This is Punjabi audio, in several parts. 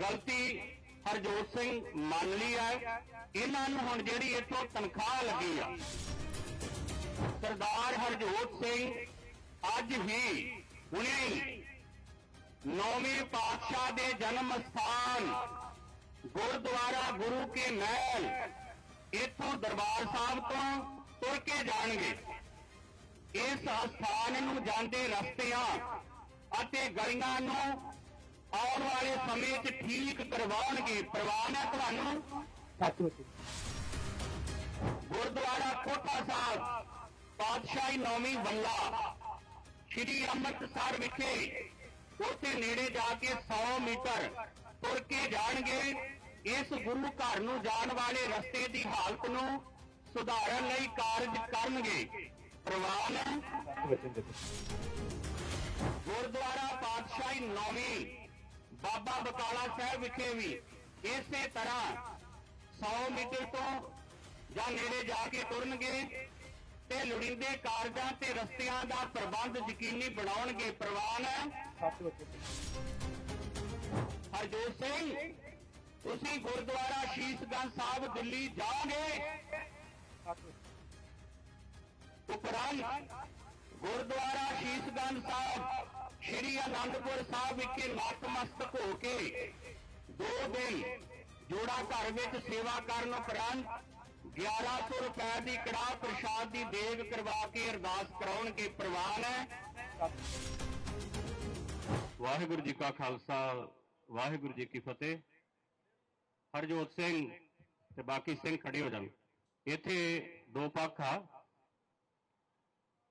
ਗਲਤੀ ਹਰਜੋਤ ਸਿੰਘ ਮੰਨ ਲਈ ਹੈ ਇਹਨਾਂ ਨੂੰ ਹੁਣ ਜਿਹੜੀ ਇੱਥੋਂ ਤਨਖਾਹ ਲੱਗੀ ਆ। ਸਰਦਾਰ ਹਰਜੋਤ ਸਿੰਘ ਅੱਜ ਹੀ ਹੁਣੇ ਹੀ ਪਾਤਸ਼ਾਹ ਦੇ ਜਨਮ ਸਥਾਨ ਗੁਰਦੁਆਰਾ ਗੁਰੂ ਕੇ ਮਹਿਲ ਇੱਥੋਂ ਦਰਬਾਰ ਸਾਹਿਬ ਤੋਂ ਤੁਰ ਕੇ ਜਾਣਗੇ। ਇਸ ਸਥਾਨ ਨੂੰ ਜਾਂਦੇ ਰਸਤਿਆਂ ਅਤੇ ਗਲੀਆਂ ਨੂੰ ਆਉਣ ਵਾਲੇ ਸਮੇਂ 'ਚ ਠੀਕ ਕਰਵਾਉਣਗੇ। ਪ੍ਰਵਾਨ ਹੈ ਤੁਹਾਨੂੰ। ਸੱਚਮੁੱਚ ਗੁਰਦੁਆਰਾ ਕੋਟਾ ਸਾਹਿਬ ਪਾਤਸ਼ਾਹੀ ਨੌਵੀਂ ਬੱਲਾ ਸ਼੍ਰੀ ਅੰਮ੍ਰਿਤਸਰ ਵਿਖੇ ਉੱਥੇ ਨੇੜੇ ਜਾ ਕੇ 100 ਮੀਟਰ ਤੁਰ ਕੇ ਜਾਣਗੇ। ਇਸ ਗੁਰੂ ਘਰ ਨੂੰ ਜਾਣ ਵਾਲੇ ਰਸਤੇ ਦੀ ਹਾਲਤ ਨੂੰ ਸੁਧਾਰਨ ਲਈ ਕਾਰਜ ਕਰਨਗੇ। ਪ੍ਰਵਾਨ ਗੁਰਦੁਆਰਾ ਪਾਤਸ਼ਾਹੀ ਨੌਵੀਂ ਬਾਬਾ ਬਕਾਲਾ ਸਾਹਿਬ ਵਿਖੇ ਵੀ ਇਸੇ ਤਰ੍ਹਾਂ 100 ਮੀਟਰ ਤੋਂ ਜਾਂ ਨੇੜੇ ਜਾ ਕੇ ਤੁਰਨਗੇ ਤੇ ਲੋੜੀਂਦੇ ਕਾਰਜਾਂ ਤੇ ਰਸਤਿਆਂ ਦਾ ਪ੍ਰਬੰਧ ਯਕੀਨੀ ਬਣਾਉਣਗੇ ਪ੍ਰਵਾਨ। ਹਰਜੋਤ ਸਿੰਘ, ਤੁਸੀਂ ਗੁਰਦੁਆਰਾ ਸ਼ੀਸ਼ਗੰਜ ਸਾਹਿਬ ਦਿੱਲੀ ਜਾਓਗੇ। ਸੱਚਮੁੱਚ ਉਪਰੰਤ ਗੁਰਦੁਆਰਾ ਸ਼ੀਸ਼ਗੰਜ ਸਾਹਿਬ ਸ਼੍ਰੀ ਅਨੰਦਪੁਰ ਸਾਹਿਬ ਵਿਖੇ ਨਤਮਸਤਕ ਹੋ ਕੇ ਦੋ ਦਿਨ ਜੋੜਾ ਘਰ ਵਿੱਚ ਸੇਵਾ ਕਰਨ ਉਪਰੰਤ 1100 ਰੁਪਏ ਦੀ ਕੜਾਹ ਪ੍ਰਸ਼ਾਦ ਦੀ ਦੇਗ ਕਰਵਾ ਕੇ ਅਰਦਾਸ ਕਰਾਉਣਗੇ ਪ੍ਰਵਾਨ ਹੈ। ਵਾਹਿਗੁਰੂ ਜੀ ਕਾ ਖਾਲਸਾ, ਵਾਹਿਗੁਰੂ ਜੀ ਕੀ ਫਤਿਹ। ਹਰਜੋਤ ਸਿੰਘ ਤੇ ਬਾਕੀ ਸਿੰਘ ਖੜੇ ਹੋ ਜਾਣ। ਇੱਥੇ ਦੋ ਪੱਖ ਆ।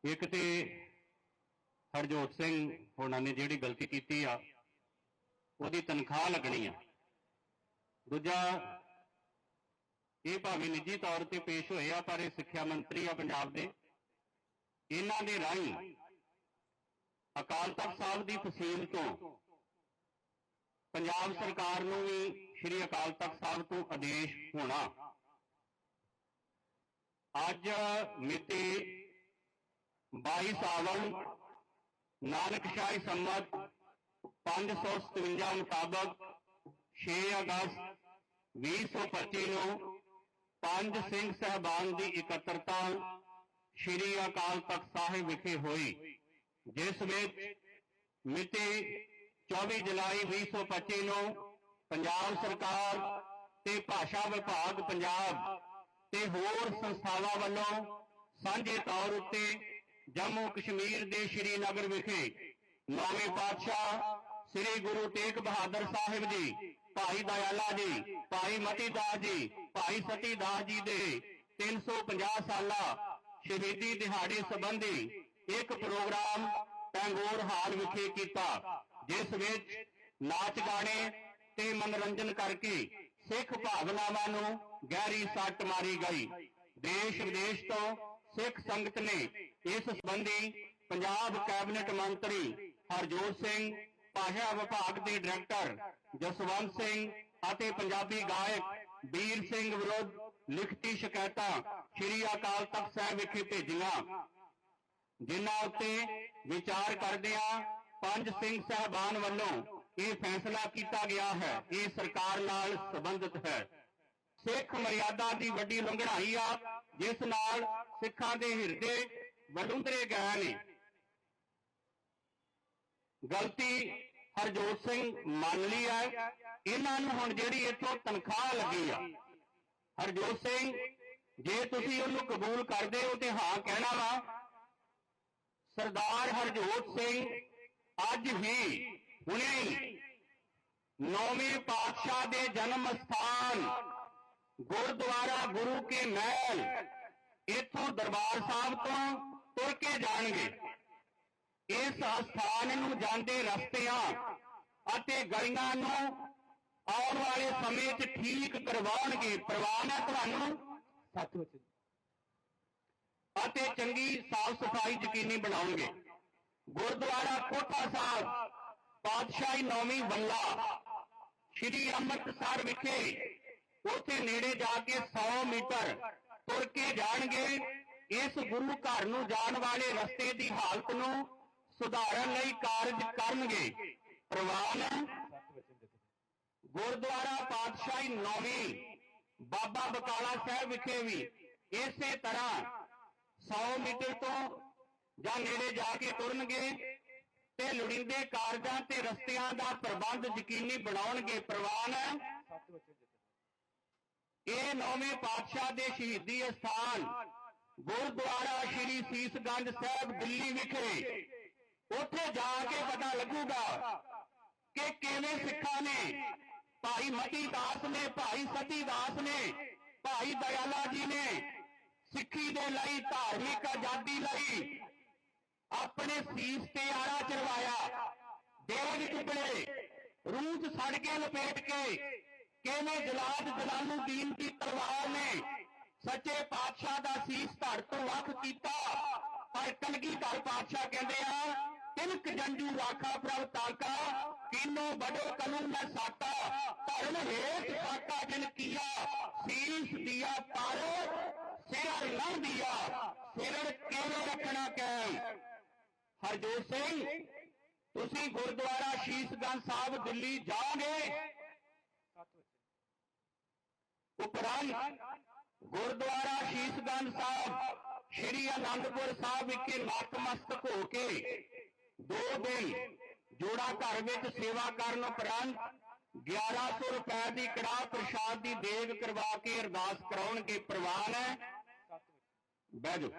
ਇੱਕ ਤੇ ਹਰਜੋਤ ਸਿੰਘ ਹੋਣਾ ਨੇ ਜਿਹੜੀ ਗਲਤੀ ਕੀਤੀ ਆ, ਉਹਦੀ ਤਨਖਾਹ ਲੱਗਣੀ ਆ। ਦੂਜਾ, ਇਹ ਭਾਵੇਂ ਨਿੱਜੀ ਤੌਰ ਤੇ ਪੇਸ਼ ਹੋਏ ਆ, ਪਰ ਇਹ ਸਿੱਖਿਆ ਮੰਤਰੀ ਆ ਪੰਜਾਬ ਦੇ। ਇਹਨਾਂ ਦੇ ਰਾਹੀਂ ਅਕਾਲ ਤਖਤ ਸਾਹਿਬ ਦੀ ਫਸੀਲ ਤੋਂ ਪੰਜਾਬ ਸਰਕਾਰ ਨੂੰ ਵੀ ਸ੍ਰੀ ਅਕਾਲ ਤਖਤ ਸਾਹਿਬ ਤੋਂ ਆਦੇਸ਼ ਹੋਣਾ। ਅੱਜ ਮਿਤੀ 22 ਸਾਵਣ ਨਾਨਕਸ਼ਾਹੀ ਸੰਮਤ 557 ਮੁਤਾਬਕ 6 ਅਗਸਤ 2025 ਨੂੰ ਪੰਜ ਸਿੰਘ ਸਹਿਬਾਨ ਦੀ ਇਕੱਤਰਤਾ ਸ੍ਰੀ ਅਕਾਲ ਤਖਤ ਸਾਹਿਬ ਵਿਖੇ ਹੋਈ, ਜਿਸ ਵਿੱਚ ਮਿਤੀ 24 ਜੁਲਾਈ 2025 ਨੂੰ ਪੰਜਾਬ ਸਰਕਾਰ ਤੇ ਭਾਸ਼ਾ ਵਿਭਾਗ ਪੰਜਾਬ ਤੇ ਹੋਰ ਸੰਸਥਾਵਾਂ ਵੱਲੋਂ ਸਾਂਝੇ ਤੌਰ ਉੱਤੇ ਜੰਮੂ ਕਸ਼ਮੀਰ ਦੇ ਸ਼੍ਰੀਨਗਰ ਵਿਖੇ ਨੌਵੇਂ ਪਾਤਸ਼ਾਹ ਸ੍ਰੀ ਗੁਰੂ ਤੇਗ ਬਹਾਦਰ ਸਾਹਿਬ ਜੀ, ਭਾਈ ਦਇਆਲਾ ਜੀ, ਭਾਈ ਮਤੀ ਦਾਸ ਜੀ, ਭਾਈ ਸਤੀ ਦਾਸ ਜੀ ਦੇ 350 ਸਾਲਾ ਸ਼ਹੀਦੀ ਦਿਹਾੜੇ ਸੰਬੰਧੀ ਇੱਕ ਪ੍ਰੋਗਰਾਮ ਟੈਂਗੋਰ ਹਾਲ ਵਿਖੇ ਕੀਤਾ, ਜਿਸ ਵਿੱਚ ਨਾਚ ਗਾਣੇ ਤੇ ਮਨੋਰੰਜਨ ਕਰਕੇ ਸਿੱਖ ਭਾਵਨਾਵਾਂ ਨੂੰ ਗਹਿਰੀ ਸੱਟ ਮਾਰੀ ਗਈ। ਦੇਸ਼ ਵਿਦੇਸ਼ ਤੋਂ ਸਿੱਖ ਸੰਗਤ ਨੇ ਇਸ ਸੰਬੰਧੀ ਪੰਜਾਬ ਕੈਬਨਿਟ ਮੰਤਰੀ ਹਰਜੋਤ ਸਿੰਘ, ਭਾਸ਼ਾ ਵਿਭਾਗ ਦੇ ਡਾਇਰੈਕਟਰ ਜਸਵੰਤ ਸਿੰਘ ਅਤੇ ਪੰਜਾਬੀ ਗਾਇਕ ਵੀਰ ਸਿੰਘ ਵਿਰੁੱਧ ਲਿਖਤੀ ਸ਼ਿਕਾਇਤਾਂ ਸ੍ਰੀ ਅਕਾਲ ਤਖਤ ਸਾਹਿਬ ਵਿਖੇ ਭੇਜੀਆਂ। ਜਿਨ੍ਹਾਂ ਉੱਤੇ ਵਿਚਾਰ ਕਰਦਿਆਂ ਪੰਜ ਸਿੰਘ ਸਹਿਬਾਨ ਵੱਲੋਂ ਇਹ ਫੈਸਲਾ ਕੀਤਾ ਗਿਆ ਹੈ। ਇਹ ਸਰਕਾਰ ਨਾਲ ਸੰਬੰਧਿਤ ਹੈ। ਸਿੱਖ ਮਰਿਆਦਾ ਦੀ ਵੱਡੀ ਲੰਘੜਾਈ ਆ, ਜਿਸ ਨਾਲ ਸਿੱਖਾਂ ਦੇ ਹਿਰਦੇ ਵਡੁੰਦਰੇ ਗਏ ਨੇ। ਗਲਤੀ ਹਰਜੋਤ ਸਿੰਘ ਮੰਨ ਲਈ ਹੈ ਇਹਨਾਂ ਨੂੰ ਹੁਣ ਜਿਹੜੀ ਇੱਥੋਂ ਤਨਖਾਹ ਲੱਗੀ ਆ। ਹਰਜੋਤ ਸਿੰਘ, ਜੇ ਤੁਸੀਂ ਉਹਨੂੰ ਕਬੂਲ ਕਰਦੇ ਹੋ ਤੇ ਹਾਂ ਕਹਿਣਾ ਵਾ, ਸਰਦਾਰ ਹਰਜੋਤ ਸਿੰਘ ਅੱਜ ਹੀ ਹੁਣੇ ਨੌਵੇਂ ਪਾਤਸ਼ਾਹ ਦੇ ਜਨਮ ਸਥਾਨ ਗੁਰਦੁਆਰਾ ਗੁਰੂ ਕੇ ਮਹਿਲ, ਇੱਥੋਂ ਦਰਬਾਰ ਸਾਹਿਬ ਤੋਂ ਤੁਰ ਕੇ ਜਾਣਗੇ। ਇਸ ਸਥਾਨ ਨੂੰ ਜਾਂਦੇ ਰਸਤਿਆਂ ਅਤੇ ਗਲੀਆਂ ਨੂੰ ਆਉਣ ਵਾਲੇ ਸਮੇਂ 'ਚ ਠੀਕ ਕਰਵਾਉਣਗੇ। ਪ੍ਰਵਾਨ ਹੈ ਤੁਹਾਨੂੰ ਸੱਚਮੁੱਚ ਅਤੇ ਚੰਗੀ ਸਾਫ਼ ਸਫ਼ਾਈ ਯਕੀਨੀ ਬਣਾਉਣਗੇ। ਗੁਰਦੁਆਰਾ ਕੋਟਾ ਸਾਹਿਬ, ਪਾਤਸ਼ਾਹੀ ਨੌਵੀਂ ਬੱਲਾ ਸ਼੍ਰੀ ਅੰਮ੍ਰਿਤਸਰ ਵਿਖੇ, ਉੱਥੇ ਨੇੜੇ ਜਾ ਕੇ 100 ਮੀਟਰ ਤੁਰ ਕੇ ਜਾਣਗੇ। ਇਸ ਗੁਰੂ ਘਰ ਨੂੰ ਜਾਣ ਵਾਲੇ ਰਸਤੇ ਦੀ ਹਾਲਤ ਨੂੰ ਸੁਧਾਰਨ ਲਈ ਕਾਰਜ ਕਰਨਗੇ। ਪ੍ਰਵਾਨ ਗੁਰਦੁਆਰਾ ਪਾਤਸ਼ਾਹੀ ਨੌਵੀਂ, ਬਾਬਾ ਬਕਾਲਾ ਸਾਹਿਬ ਵਿਖੇ ਵੀ ਇਸੇ ਤਰ੍ਹਾਂ 100 ਮੀਟਰ ਤੋਂ ਜਾਂ ਨੇੜੇ ਜਾ ਕੇ ਤੁਰਨਗੇ ਤੇ ਲੋੜੀਂਦੇ ਕਾਰਜਾਂ ਤੇ ਰਸਤਿਆਂ ਦਾ ਪ੍ਰਬੰਧ ਯਕੀਨੀ ਬਣਾਉਣਗੇ। ਪ੍ਰਵਾਨ ਹੈ। ਇਹ ਨੌਵੇਂ ਪਾਤਸ਼ਾਹ ਦੇ ਸ਼ਹੀਦੀ ਅਸਥਾਨ ਗੁਰਦੁਆਰਾ ਸ਼੍ਰੀ ਸੀਸਗੰਜ ਸਾਹਿਬ ਦਿੱਲੀ ਵਿਖੇ ਉੱਥੇ ਜਾ ਕੇ ਪਤਾ ਲੱਗੂਗਾ ਕਿ ਕਿਵੇਂ ਸਿੱਖਾਂ ਨੇ, ਭਾਈ ਮਤੀ ਦਾਸ ਨੇ, ਭਾਈ ਸਤੀ ਦਾਸ ਨੇ, ਭਾਈ ਦਇਆਲਾ ਜੀ ਨੇ ਸਿੱਖੀ ਦੇ ਲਈ, ਧਾਰਮਿਕ ਆਜ਼ਾਦੀ ਲਈ ਆਪਣੇ ਸੀਸ ਤੇ ਆਰਾ ਚੜਵਾਇਆ। ਦੇਗ ਟੁਕੜੇ ਰੂਹ 'ਚ ਸੜ ਕੇ ਲਪੇਟ ਕੇ ਕਿਵੇਂ ਜਲਾਦ ਜਲਾਲੂਦੀਨ ਦੀ ਤਲਵਾਰ ਨੇ ਸੱਚੇ ਪਾਤਸ਼ਾਹ ਦਾ ਸੀਸ ਧੜ ਤੋਂ ਵੱਖ ਕੀਤਾ। ਪਰ ਕਲਗੀਧਰ ਪਾਤਸ਼ਾਹ ਕਹਿੰਦੇ ਆ, ਤਿਲਕ ਜੰਜੂ ਰਾਖਾ ਪ੍ਰਭ ਤਾਕਾ, ਕੀਨੋ ਬੜੋ ਕਲੂ ਮੈਂ ਸਾਤਾ ਧਰਮ ਹੇਤ ਸਾਤਾ ਜਿਨ ਕੀਆ। ਸੀਸ ਦਿਆ ਪਰ ਸਿਰ ਨਾ ਦਿਆ ਸਿਰ ਕਿਵੇਂ ਰੱਖਣਾ ਕੈਮ ਹਰਜੋਤ ਸਿੰਘ, ਤੁਸੀਂ ਗੁਰਦੁਆਰਾ ਸ਼ੀਸ਼ਗੰਜ ਸਾਹਿਬ ਦਿੱਲੀ ਜਾਓਗੇ? ਸੱਤ ਗੁਰਦੁਆਰਾ ਸ਼ੀਸ਼ਗੰਜ ਸਾਹਿਬ, ਸ਼੍ਰੀ ਅਨੰਦਪੁਰ ਸਾਹਿਬ ਵਿਖੇ ਨਤਮਸਤਕ ਹੋ ਕੇ ਦੋ ਦਿਨ ਜੋੜਾ ਘਰ ਵਿੱਚ ਸੇਵਾ ਕਰਨ ਉਪਰੰਤ 1100 ਰੁਪਏ ਦੀ ਕੜਾਹ ਪ੍ਰਸ਼ਾਦ ਦੀ ਦੇਗ ਕਰਵਾ ਕੇ ਅਰਦਾਸ ਕਰਾਉਣਗੇ ਪ੍ਰਵਾਨ ਹੈ ਬਹਿ ਜਾਓ।